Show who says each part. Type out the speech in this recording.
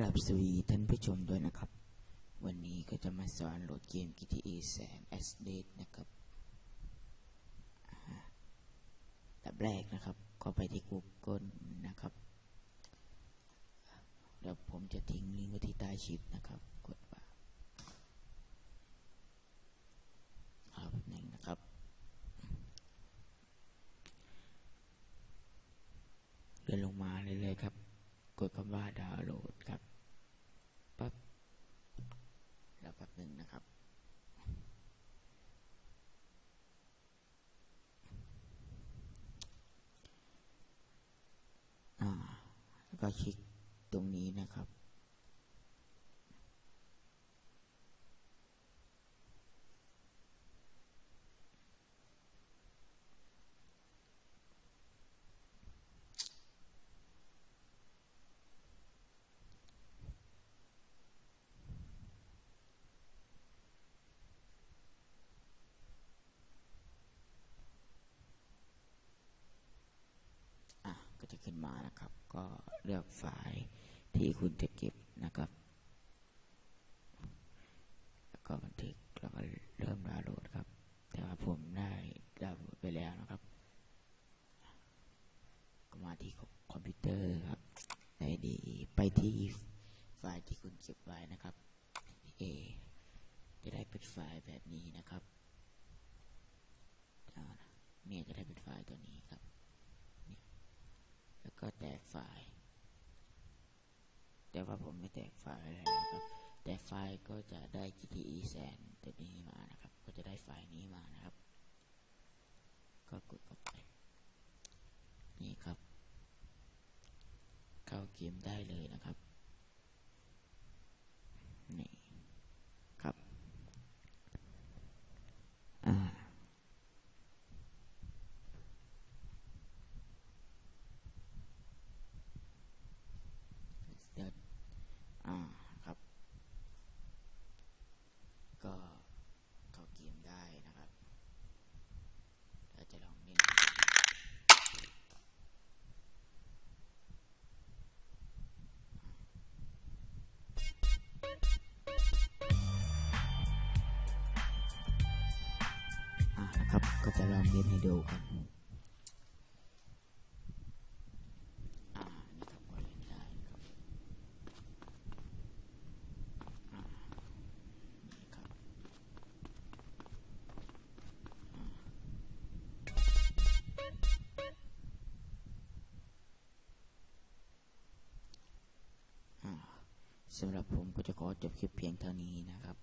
Speaker 1: กราบสวีท่านผู้ชมด้วยนะครับ วันนี้ก็จะมาสอนโหลดเกม GTA San Andreas นะครับอ่าดับแรกนะครับ ก็ไปที่ Google นะครับ เดี๋ยวผมจะทิ้งลิงก์ไว้ที่ใต้คลิปนะครับ กดว่าครับหนึ่งนะครับเลื่อนลงมาเรื่อยๆครับ กดคำว่าดาวน์โหลดครับ แล้วแป๊บหนึ่งนะครับ อ่า ก็คลิกตรงนี้นะครับ อะ ก็ จะขึ้นมานะครับ ก็เลือกไฟล์ที่คุณจะเก็บนะครับแล้วก็บันทึกแล้วก็เริ่มดาวน์โหลดครับ แต่ว่าผมได้ดาวน์โหลดไปแล้วนะครับก็มาที่คอมพิวเตอร์ครับในดีไปที่ไฟล์ที่คุณเก็บไว้นะครับเอจะได้เป็นไฟล์แบบนี้นะครับเนี่ยจะได้เป็นไฟล์ตัวนี้ครับ ก็แตกไฟล์ แต่ว่าผมไม่แตกไฟล์อะไรนะครับ แต่ไฟล์ก็จะได้ GTE แสนตัวนี้มานะครับ ก็จะได้ไฟล์นี้มานะครับ ก็กดเข้าไป นี่ครับ เข้าเกมได้เลยนะครับ นะครับ ก็จะลองเล่นให้ดูครับอ่านี่ครับก็เล่นได้ครับอ่านี่ครับสำหรับผมก็จะขอจบคลิปเพียงเท่านี้นะครับ